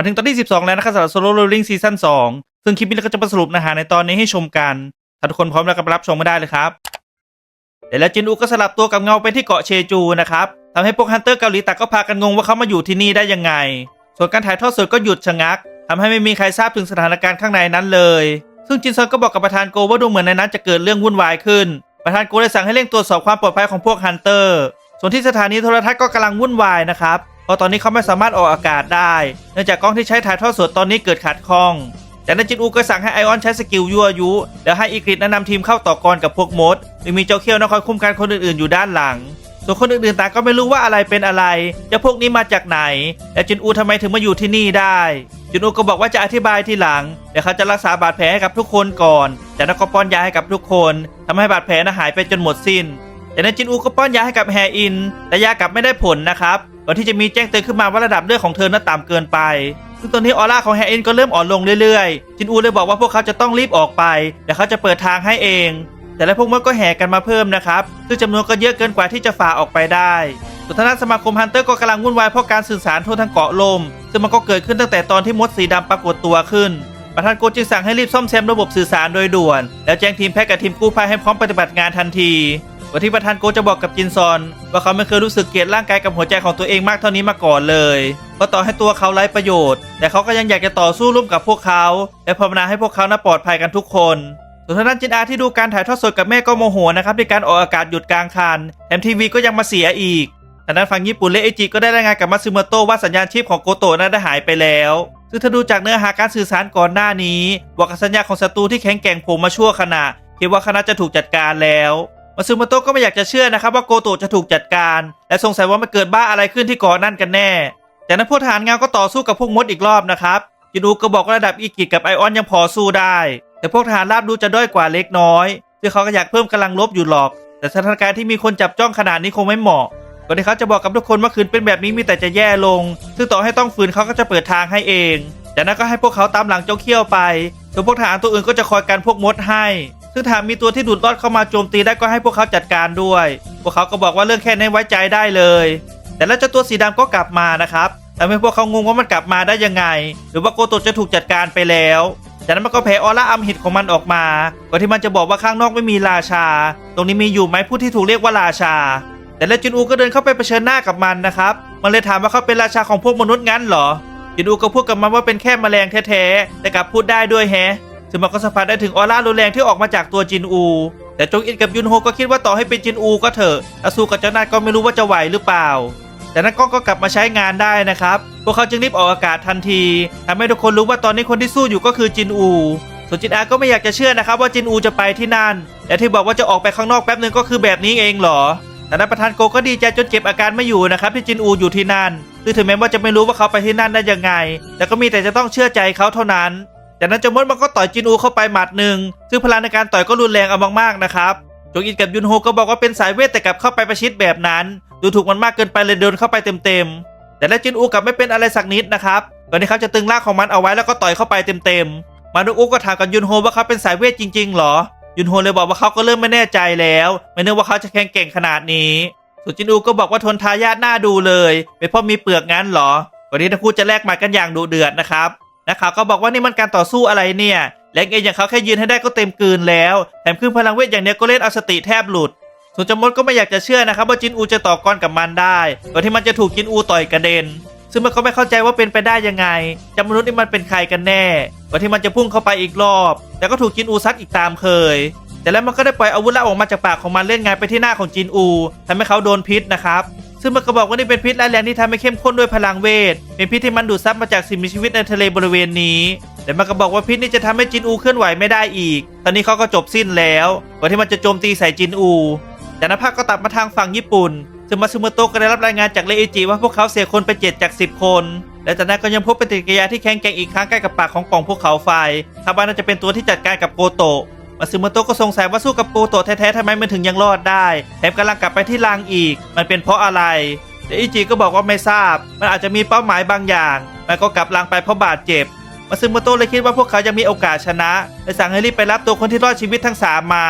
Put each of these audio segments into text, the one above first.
มาถึงตอนที่ 12 แล้วนะครับสำหรับ Solo Leveling ซีซั่น2ซึ่งคลิปนี้เราก็จะมาสรุปเนื้อหาในตอนนี้ให้ชมกัน ถ้าทุกคนพร้อมแล้วก็ไปรับชมมาได้เลยครับเดี๋ยวแล้วจินอูก็สลับตัวกับเงาไปที่เกาะเชจูนะครับทำให้พวกฮันเตอร์เกาหลีต่างก็พากันงงว่าเขามาอยู่ที่นี่ได้ยังไง ส่วนการถ่ายทอดสดก็หยุดชะงักทำให้ไม่มีใครทราบถึงสถานการณ์ข้างในนั้นเลย ซึ่งจินซอนก็บอกกับประธานโกว่าดูเหมือนในนั้นจะเกิดเรื่องวุ่นวายขึ้น ประธานโกเลยสั่งให้เร่งตรวจสอบความปลอดภัยของพวกฮันเตอร์ ส่วนที่สถานีโทรทัศน์ก็กำลังวุ่นวายนะครับ เพราะตอนนี้เขาไม่สามารถออกอากาศได้ เนื่องจากกล้องที่ใช้ถ่ายทอดสดตอนนี้เกิดขัดข้องจากนั้นจินอูก็สั่งให้ไอออนใช้สกิลยั่วยุ แล้วให้อีกริดแนะนำทีมเข้าต่อกรกับพวกมดโดยมีเจ้าเขี้ยวนะคอยคุ้มกันคนอื่นๆอยู่ด้านหลัง ส่วนคนอื่นๆต่างก็ไม่รู้ว่าอะไรเป็นอะไรจะพวกนี้มาจากไหน และจินอูทำไมถึงมาอยู่ที่นี่ได้จินอูก็บอกว่าจะอธิบายทีหลังเดี๋ยวเขาจะรักษาบาดแผลให้กับทุกคนก่อนจากนั้นก็ป้อนยาให้กับทุกคนทำให้บาดแผลน่ะหายไปจนหมดสิ้นจากนั้นจินอูก็ป้อนยาให้กับแฮอิน แต่ยากลับไม่ได้ผลนะครับ ก่อนที่จะมีแจ้งเตือนขึ้นมาว่าระดับเลือดของเธอนั้นต่ำเกินไป ซึ่งตอนนี้ออร่าของแฮอินก็เริ่มอ่อนลงเรื่อยๆ จินอูเลยบอกว่าพวกเขาจะต้องรีบออกไปเดี๋ยวเขาจะเปิดทางให้เอง แต่แล้วพวกมันก็แห่กันมาเพิ่มนะครับ ซึ่งจำนวนก็เยอะเกินกว่าที่จะฝ่าออกไปได้สุทานสมาคมฮันเตอร์ก็กำลังวุ่นวายเพราะการสื่อสารทั่วทั้งเกาะลม ซึ่งมันก็เกิดขึ้นตั้งแต่ตอนที่มดสีดำปรากฏตัวขึ้นประธานโกจึงสั่งให้รีบซ่อมแซมระบบสื่อสารโดยด่วน แล้วแจ้งทีมแพทย์กับทีมกู้ภัยให้พร้อมปฏิบัติงานทันที ก่อนที่ประธานโกจะบอกกับจินซอน ว่าเขาไม่เคยรู้สึกเกลียดร่างกายกับหัวใจของตัวเองมากเท่านี้มาก่อนเลยเพราะต่อให้ตัวเขาไร้ประโยชน์ แต่เขาก็ยังอยากจะต่อสู้ร่วมกับพวกเขา และภาวนาให้พวกเขาน่าปลอดภัยกันทุกคนส่วนทางด้านจินอาที่ดูการถ่ายทอดสดกับแม่ก็โมโหนะครับในการออกอากาศหยุดกลางคันแถมทีวีก็ยังมาเสียอีกทางด้านฝั่งญี่ปุ่นและเอจิก็ได้รายงานกับมาซึมโตะว่าสัญญาณชีพของโกโตะนั้นได้หายไปแล้วซึ่งถ้าดูจากเนื้อหาการสื่อสารก่อนหน้านี้บอกกับสัญญาของศัตรูที่แข็งแกร่งผล่มาชั่วขณะคิดว่าคณะจะถูกจัดการแล้ว มาซึมโตะก็ไม่อยากจะเชื่อนะครับว่าโกโตะจะถูกจัดการ และสงสัยว่ามันเกิดบ้าอะไรขึ้นที่เกาะนั่นกันแน่จากนั้นพวกทหารเงาก็ต่อสู้กับพวกมดอีกรอบนะครับจินูก็บอกว่าระดับอีกิกับไอออนยังพอสู้ได้ แต่พวกทหารราบดูจะด้อยกว่าเล็กน้อยซึ่งเขาก็อยากเพิ่มกำลังลบอยู่หรอก แต่สถานการณ์ที่มีคนจับจ้องขนาดนี้คงไม่เหมาะก่อนที่เขาจะบอกกับทุกคนว่าคืนเป็นแบบนี้มีแต่จะแย่ลง ซึ่งต่อให้ต้องฝืนเขาก็จะเปิดทางให้เอง จากนั้นก็ให้พวกเขาตามหลังเจ้าเขี้ยวไปส่วนพวกทหารตัวอื่นก็จะคอยกันพวกมดให้ ซึ่งถ้ามีตัวที่ดูดรอดเข้ามาโจมตีได้ก็ให้พวกเขาจัดการด้วย พวกเขาก็บอกว่าเรื่องแค่นี้ไว้ใจได้เลย แต่แล้วเจ้าตัวสีดำก็กลับมานะครับทำให้พวกเขางงว่ามันกลับมาได้ยังไง หรือว่าโกโตจะถูกจัดการไปแล้วจากนั้นมันก็แผ่ออร่าอำหิตของมันออกมาก่อนที่มันจะบอกว่าข้างนอกไม่มีราชา ตรงนี้มีอยู่ไหมผู้ที่ถูกเรียกว่าราชา แต่แล้วจินอูก็เดินเข้าไปเผชิญหน้ากับมันนะครับ มันเลยถามว่าเขาเป็นราชาของพวกมนุษย์งั้นเหรอจินอูก็พูดกับมันว่าเป็นแค่แมลงแท้ๆแต่กลับพูดได้ด้วยแฮะ ซึ่งมันก็สัมผัสได้ถึงออร่ารุนแรงที่ออกมาจากตัวจินอู แต่จงอินกับยุนโฮก็คิดว่าต่อให้เป็นจินอูก็เถอะถ้าสู้กับเจ้านาดก็ไม่รู้ว่าจะไหวหรือเปล่า แต่นั้นกล้องก็กลับมาใช้งานได้นะครับ พวกเขาจึงรีบออกอากาศทันทีทำให้ทุกคนรู้ว่าตอนนี้คนที่สู้อยู่ก็คือจินอูส่วนจินอาก็ไม่อยากจะเชื่อนะครับว่าจินอูจะไปที่นั่นและที่บอกว่าจะออกไปข้างนอกแป๊บหนึ่งก็คือแบบนี้เองเหรอ แต่นั้นประธานโกก็ดีใจจนเก็บอาการไม่อยู่นะครับที่จินอูอยู่ที่นั่นซึ่งถึงแม้ว่าจะไม่รู้ว่าเขาไปที่นั่นได้ยังไง แต่ก็มีแต่จะต้องเชื่อใจเขาเท่านั้น จากนั้นเจามดมันก็ต่อยจินอูเข้าไปหมัดหนึ่งซึ่งพลังในการต่อยก็รุนแรงเอามากๆนะครับจงอินกับยุนโฮก็บอกว่าเป็นสายเวทแต่กลับเข้าไปประชิดแบบนั้น ดูถูกมันมากเกินไปเลยเดินเข้าไปเต็มๆแต่แล้วจินอูกลับไม่เป็นอะไรสักนิดนะครับก่อนที่เขาจะตึงร่างของมันเอาไว้แล้วก็ต่อยเข้าไปเต็มๆมานุอูก็ถามกับยุนโฮว่าเขาเป็นสายเวทจริงๆหรอ ยุนโฮเลยบอกว่าเขาก็เริ่มไม่แน่ใจแล้ว ไม่นึกว่าเขาจะแข็งเก่งขนาดนี้ส่วนจินอูก็บอกว่าทนทายาทหน้าดูเลยเป็นเพราะมีเปลือกงั้นหรอก่อนที่ทั้งคู่จะแลกหมัดกันอย่างดุเดือดนะครับ นักข่าวก็บอกว่านี่มันการต่อสู้อะไรเนี่ยแรงเองอย่างเขาแค่ยืนให้ได้ก็เต็มกลืนแล้ว แถมขึ้นพลังเวทอย่างเนี้ยก็เล่นเอาสติแทบหลุด ส่วนจมดก็ไม่อยากจะเชื่อนะครับว่าจินอูจะต่อกรกับมันได้ก่อนที่มันจะถูกจินอูต่อยกระเด็น ซึ่งมันก็ไม่เข้าใจว่าเป็นไปได้ยังไงจามนุษย์นี่มันเป็นใครกันแน่ก่อนที่มันจะพุ่งเข้าไปอีกรอบ แต่ก็ถูกจินอูซัดอีกตามเคย แต่แล้วมันก็ได้ปล่อยอาวุธลับออกมาจากปากของมันเล่นงานไปที่หน้าของจินอูทำให้เขาโดนพิษนะครับ ซึ่งมันก็บอกว่านี่เป็นพิษร้ายแรงที่ทำให้เข้มข้นด้วยพลังเวท เป็นพิษที่มันดูดซับมาจากสิ่งมีชีวิตในทะเลบริเวณนี้ แต่มันก็บอกว่าพิษนี้จะทำให้จินอูเคลื่อนไหวไม่ได้อีก ตอนนี้เขาก็จบสิ้นแล้วก่อนที่มันจะโจมตีใส่จินอูจากนั้นภาพก็ตัดมาทางฝั่งญี่ปุ่น ซึ่งมาซึโมโตะก็ได้รับรายงานจากเลอิจิว่าพวกเขาเสียคนไปเจ็ดจาก 10 คน และจากนั้นก็ยังพบปฏิกิริยาที่แข็งแกร่งอีกครั้งใกล้กับปากของปล่องภูเขาไฟคาดว่าน่าจะเป็นตัวที่จัดการกับโกโตะ มาซึโมโตะก็สงสัยว่าสู้กับโกโตะแท้ๆทำไมมันถึงยังรอดได้ แถมกำลังกลับไปที่รังอีก มันเป็นเพราะอะไรแต่อิจิก็บอกว่าไม่ทราบ มันอาจจะมีเป้าหมายบางอย่าง มันก็กลับรังไปเพราะบาดเจ็บ มาซึโมโตะเลยคิดว่าพวกเขายังมีโอกาสชนะเลยสั่งให้รีบไปรับตัวคนที่รอดชีวิตทั้งสามมา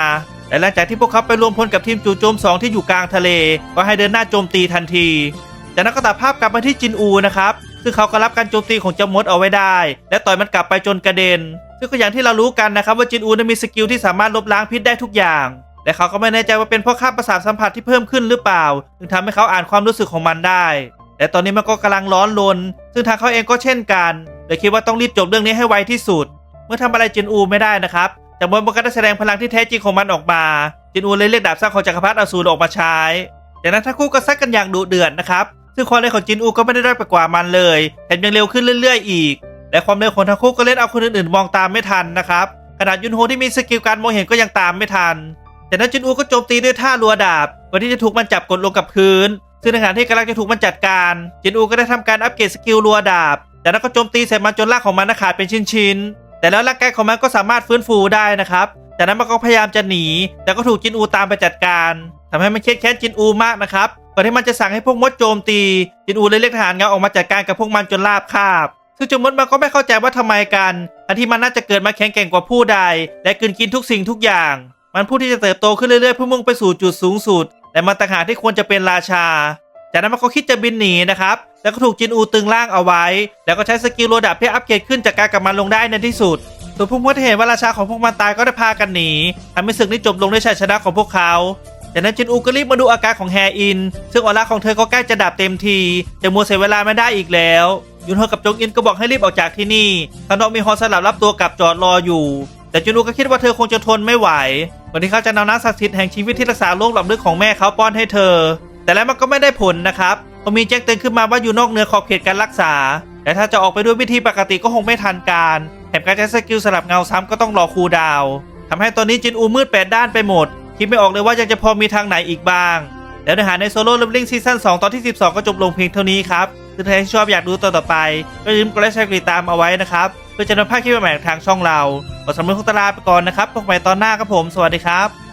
และหลังจากที่พวกเขาไปรวมพลกับทีมจู่โจมสองที่อยู่กลางทะเล ก็ให้เดินหน้าโจมตีทันที จากนั้นก็ตัดภาพกลับมาที่จินอูนะครับ ซึ่งซึ่งเขาก็รับการโจมตีของเจ้ามดเอาไว้ได้ และต่อยมันกลับไปจนกระเด็น ซึ่งก็อย่างที่เรารู้กันนะครับว่าจินอูนั้นมีสกิลที่สามารถลบล้างพิษได้ทุกอย่างแต่เขาก็ไม่แน่ใจว่าเป็นเพราะค่าประสาทสัมผัสที่เพิ่มขึ้นหรือเปล่าถึงทำให้เขาอ่านความรู้สึกของมันได้แต่ตอนนี้มันก็กำลังร้อนรนซึ่งทางเขาเองก็เช่นกันเลยคิดว่าต้องรีบจบเรื่องนี้ให้ไวที่สุด เมื่อทำอะไรจินอูไม่ได้นะครับแต่บนมันก็ได้แสดงพลังที่แท้จริงของมันออกมา จินอูเลยเรียกดาบสร้างของจักรพรรดิอสูรออกมาใช้จากนั้นทั้งคู่ก็ซัดกันอย่างดุเดือดนะครับซึ่งความเร็วของจินอูก็ไม่ได้ด้อยไปกว่ามันเลยแถมยังเร็วขึ้นเรื่อย ๆ อีก และความเร็วของทั้งคู่ก็เล่นเอาคนอื่นๆมองตามไม่ทันนะครับขนาดยุนโฮที่มีสกิลการมองเห็นก็ยังตามไม่ทันจากนั้นจินอูก็โจมตีด้วยท่ารัวดาบก่อนที่จะถูกมันจับกดลงกับพื้น ซึ่งในขณะที่กำลังจะถูกมันจัดการจินอูก็ได้ทำการอัปเกรดสกิลรัวดาบจากนั้นก็โจมตีใส่มันจนร่างของมันขาดเป็นชิ้นๆ แต่แล้วร่างกายของมันก็สามารถฟื้นฟูได้นะครับ จากนั้นมันก็พยายามจะหนี แต่ก็ถูกจินอูตามไปจัดการทำให้มันเครียดแค้นจินอูมากนะครับก่อนที่มันจะสั่งให้พวกมดโจมตี จินอูเลยเรียกทหารเงาออกมาจัดการกับพวกมันจนราบคาบ ซึ่งจมดมันก็ไม่เข้าใจว่าทำไมกันทั้งที่มันน่าจะเกิดมาแข็งแกร่งกว่าผู้ใด และกลืนกินทุกสิ่งทุกอย่าง มันผู้ที่จะเติบโตขึ้นเรื่อยๆเพื่อมุ่งไปสู่จุดสูงสุดแต่มันต่างหากที่ควรจะเป็นราชา จากนั้นมันก็คิดจะบินหนีนะครับ แล้วก็ถูกจินอูตึงร่างเอาไว้ แล้วก็ใช้สกิลโรดับเพื่ออัปเกรดขึ้นจากการกลับมันลงได้ในที่สุดส่วนพวกมดที่เห็นว่าราชาของพวกมันตายก็ได้พากันหนีทำให้ศึกนี้จบลงด้วยชัยชนะของพวกเขาจากนั้นจินอูก็รีบมาดูอาการของแฮอิน ซึ่งออร่าของเธอก็ใกล้จะดับเต็มที จะมัวเสียเวลาไม่ได้อีกแล้ว ยุนโฮกับจงอินก็บอกให้รีบออกจากที่นี่ข้างนอกมีฮอสลับรับตัวกลับจอดรออยู่ แต่จินอูก็คิดว่าเธอคงจะทนไม่ไหวก่อนที่เขาจะนำน้ำศักดิ์สิทธิ์แห่งชีวิตที่รักษาโรคหลอดเลือดของแม่เขาป้อนให้เธอ แต่แล้วมันก็ไม่ได้ผลนะครับพราะมีแจ้งเตือนขึ้นมาว่าอยู่นอกเหนือขอบเขตการรักษา แต่ถ้าจะออกไปด้วยวิธีปกติก็คงไม่ทันการแถมการใช้สกิลสลับเงาซ้ำก็ต้องรอคูดาวน์ทำให้ตอนนี้จินอูมืดแปดด้านไปหมด คิดไม่ออกเลยว่ายังจะพอมีทางไหนอีกบ้าง แล้วเนื้อหาในโซโล่เลเวลลิ่งซีซั่น2ตอนที่ 12 ก็จบลงเพียงเท่านี้ครับ ซึ่งถ้าใครชอบอยากดูตอนต่อไปก็อย่าลืมกดไลค์แชร์กดติดตามเอาไว้นะครับเพื่อจะนำภาพคลิปใหม่ๆทางช่องเราขอสำหรับทุกตลาไปก่อนนะครับพบกันใหม่ตอนหน้าครับผมสวัสดีครับ